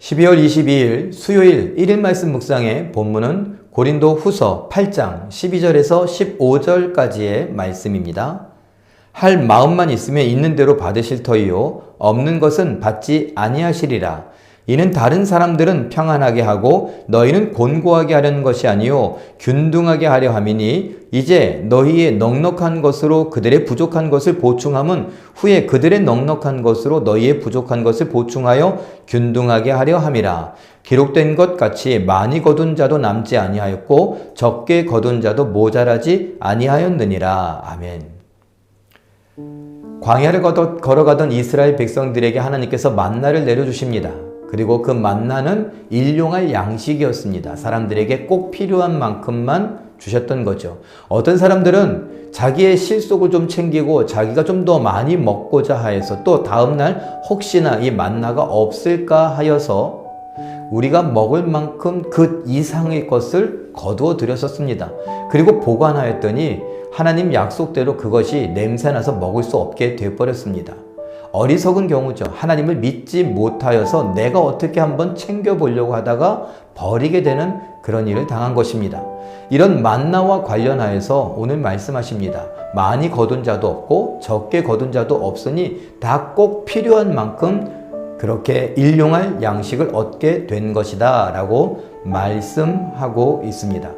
12월 22일 수요일 1일 말씀 묵상의 본문은 고린도 후서 8장 12절에서 15절까지의 말씀입니다. 할 마음만 있으면 있는 대로 받으실 터이요 없는 것은 받지 아니하시리라. 이는 다른 사람들은 평안하게 하고 너희는 곤고하게 하려는 것이 아니요 균등하게 하려 함이니 이제 너희의 넉넉한 것으로 그들의 부족한 것을 보충함은 후에 그들의 넉넉한 것으로 너희의 부족한 것을 보충하여 균등하게 하려 함이라 기록된 것 같이 많이 거둔 자도 남지 아니하였고 적게 거둔 자도 모자라지 아니하였느니라 아멘. 광야를 걸어가던 이스라엘 백성들에게 하나님께서 만나를 내려주십니다. 그리고 그 만나는 일용할 양식이었습니다. 사람들에게 꼭 필요한 만큼만 주셨던 거죠. 어떤 사람들은 자기의 실속을 좀 챙기고 자기가 좀 더 많이 먹고자 하여서 또 다음날 혹시나 이 만나가 없을까 하여서 우리가 먹을 만큼 그 이상의 것을 거두어 드렸었습니다. 그리고 보관하였더니 하나님 약속대로 그것이 냄새나서 먹을 수 없게 되어버렸습니다. 어리석은 경우죠. 하나님을 믿지 못하여서 내가 어떻게 한번 챙겨보려고 하다가 버리게 되는 그런 일을 당한 것입니다. 이런 만나와 관련하여서 오늘 말씀하십니다. 많이 거둔 자도 없고 적게 거둔 자도 없으니 다 꼭 필요한 만큼 그렇게 일용할 양식을 얻게 된 것이다 라고 말씀하고 있습니다.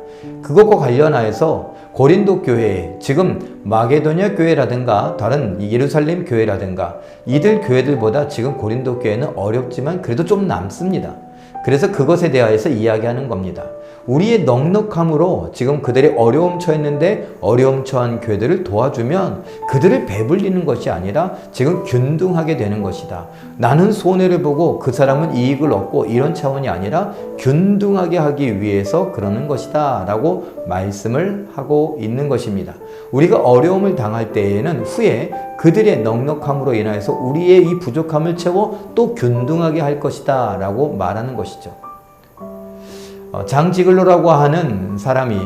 그것과 관련하여서 고린도 교회, 지금 마게도냐 교회라든가 다른 예루살렘 교회라든가 이들 교회들보다 지금 고린도 교회는 어렵지만 그래도 좀 남습니다. 그래서 그것에 대하여서 이야기하는 겁니다. 우리의 넉넉함으로 지금 그들의 어려움 처했는데 어려움 처한 교회들을 도와주면 그들을 배불리는 것이 아니라 지금 균등하게 되는 것이다. 나는 손해를 보고 그 사람은 이익을 얻고 이런 차원이 아니라 균등하게 하기 위해서 그러는 것이다. 라고 말씀을 하고 있는 것입니다. 우리가 어려움을 당할 때에는 후에 그들의 넉넉함으로 인하여서 우리의 이 부족함을 채워 또 균등하게 할 것이다. 라고 말하는 것이죠. 어, 장지글로라고 하는 사람이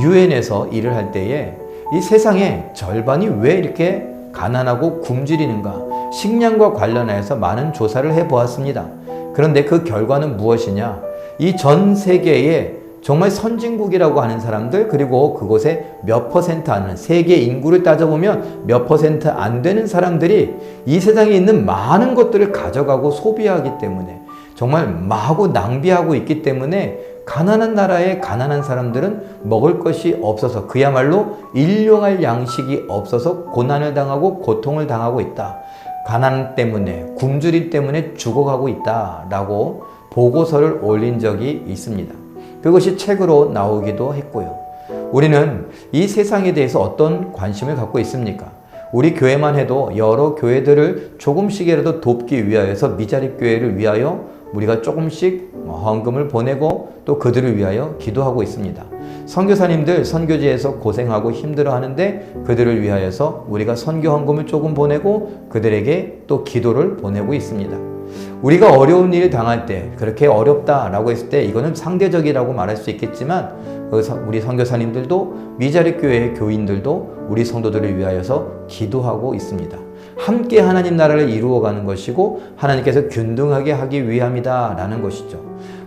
유엔에서 일을 할 때에 이 세상의 절반이 왜 이렇게 가난하고 굶주리는가 식량과 관련해서 많은 조사를 해 보았습니다. 그런데 그 결과는 무엇이냐? 이 전 세계에 정말 선진국이라고 하는 사람들 그리고 그곳에 몇 퍼센트 안 세계 인구를 따져보면 몇 퍼센트 안 되는 사람들이 이 세상에 있는 많은 것들을 가져가고 소비하기 때문에 정말 마구 낭비하고 있기 때문에 가난한 나라의 가난한 사람들은 먹을 것이 없어서 그야말로 일용할 양식이 없어서 고난을 당하고 고통을 당하고 있다. 가난 때문에 굶주림 때문에 죽어가고 있다라고 보고서를 올린 적이 있습니다. 그것이 책으로 나오기도 했고요. 우리는 이 세상에 대해서 어떤 관심을 갖고 있습니까? 우리 교회만 해도 여러 교회들을 조금씩이라도 돕기 위하여서 미자립 교회를 위하여 우리가 조금씩 헌금을 보내고 또 그들을 위하여 기도하고 있습니다. 선교사님들 선교지에서 고생하고 힘들어 하는데 그들을 위하여서 우리가 선교 헌금을 조금 보내고 그들에게 또 기도를 보내고 있습니다. 우리가 어려운 일 당할 때 그렇게 어렵다라고 했을 때 이거는 상대적이라고 말할 수 있겠지만 우리 선교사님들도 미자립 교회의 교인들도 우리 성도들을 위하여서 기도하고 있습니다. 함께 하나님 나라를 이루어가는 것이고 하나님께서 균등하게 하기 위함이다라는 것이죠.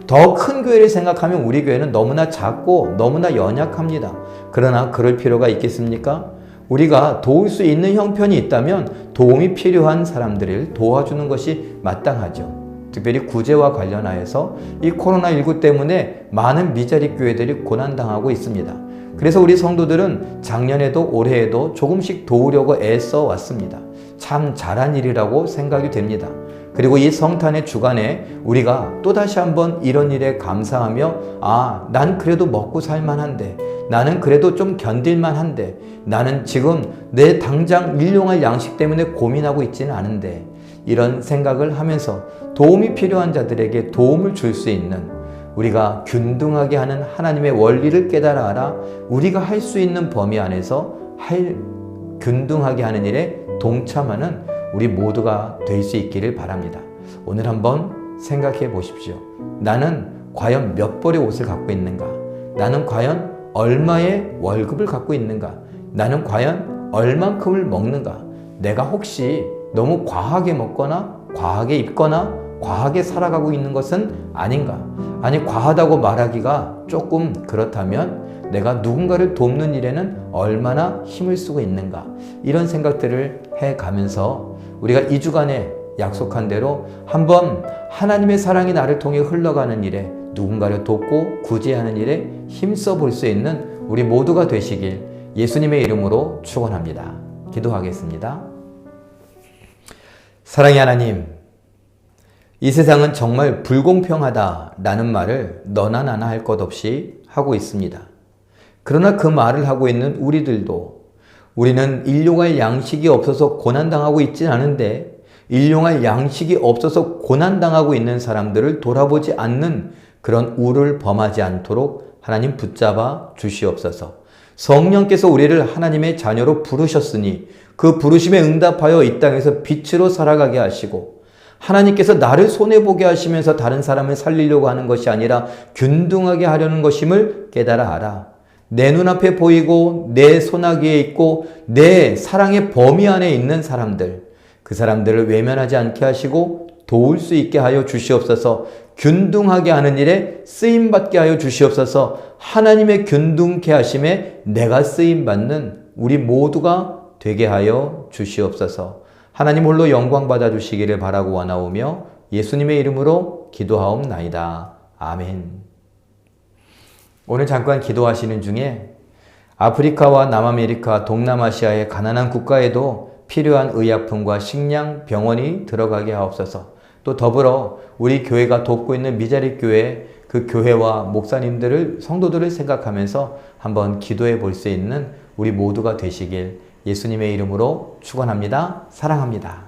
더 큰 교회를 생각하면 우리 교회는 너무나 작고 너무나 연약합니다. 그러나 그럴 필요가 있겠습니까? 우리가 도울 수 있는 형편이 있다면 도움이 필요한 사람들을 도와주는 것이 마땅하죠. 특별히 구제와 관련하여서 이 코로나19 때문에 많은 미자립 교회들이 고난당하고 있습니다. 그래서 우리 성도들은 작년에도 올해에도 조금씩 도우려고 애써 왔습니다. 참 잘한 일이라고 생각이 됩니다. 그리고 이 성탄의 주간에 우리가 또다시 한번 이런 일에 감사하며 아, 난 그래도 먹고 살만한데 나는 그래도 좀 견딜만한데 나는 지금 내 당장 일용할 양식 때문에 고민하고 있지는 않은데 이런 생각을 하면서 도움이 필요한 자들에게 도움을 줄 수 있는 우리가 균등하게 하는 하나님의 원리를 깨달아 알아 우리가 할 수 있는 범위 안에서 할 균등하게 하는 일에 동참하는 우리 모두가 될 수 있기를 바랍니다. 오늘 한번 생각해 보십시오. 나는 과연 몇 벌의 옷을 갖고 있는가? 나는 과연 얼마의 월급을 갖고 있는가? 나는 과연 얼만큼을 먹는가? 내가 혹시 너무 과하게 먹거나 과하게 입거나 과하게 살아가고 있는 것은 아닌가? 아니, 과하다고 말하기가 조금 그렇다면 내가 누군가를 돕는 일에는 얼마나 힘을 쓰고 있는가? 이런 생각들을 해 가면서 우리가 이 주간에 약속한 대로 한번 하나님의 사랑이 나를 통해 흘러가는 일에 누군가를 돕고 구제하는 일에 힘써 볼 수 있는 우리 모두가 되시길 예수님의 이름으로 축원합니다. 기도하겠습니다. 사랑의 하나님, 이 세상은 정말 불공평하다라는 말을 너나 나나 할 것 없이 하고 있습니다. 그러나 그 말을 하고 있는 우리들도 우리는 일용할 양식이 없어서 고난당하고 있진 않은데 일용할 양식이 없어서 고난당하고 있는 사람들을 돌아보지 않는 그런 우를 범하지 않도록 하나님 붙잡아 주시옵소서. 성령께서 우리를 하나님의 자녀로 부르셨으니 그 부르심에 응답하여 이 땅에서 빛으로 살아가게 하시고 하나님께서 나를 손해보게 하시면서 다른 사람을 살리려고 하는 것이 아니라 균등하게 하려는 것임을 깨달아 알아. 내 눈앞에 보이고 내 손아귀에 있고 내 사랑의 범위 안에 있는 사람들, 그 사람들을 외면하지 않게 하시고 도울 수 있게 하여 주시옵소서. 균등하게 하는 일에 쓰임 받게 하여 주시옵소서. 하나님의 균등케 하심에 내가 쓰임 받는 우리 모두가 되게 하여 주시옵소서 하나님 홀로 영광 받아 주시기를 바라고 원하오며 예수님의 이름으로 기도하옵나이다. 아멘. 오늘 잠깐 기도하시는 중에 아프리카와 남아메리카, 동남아시아의 가난한 국가에도 필요한 의약품과 식량, 병원이 들어가게 하옵소서. 또 더불어 우리 교회가 돕고 있는 미자립 교회 그 교회와 목사님들을 성도들을 생각하면서 한번 기도해 볼 수 있는 우리 모두가 되시길 예수님의 이름으로 축원합니다. 사랑합니다.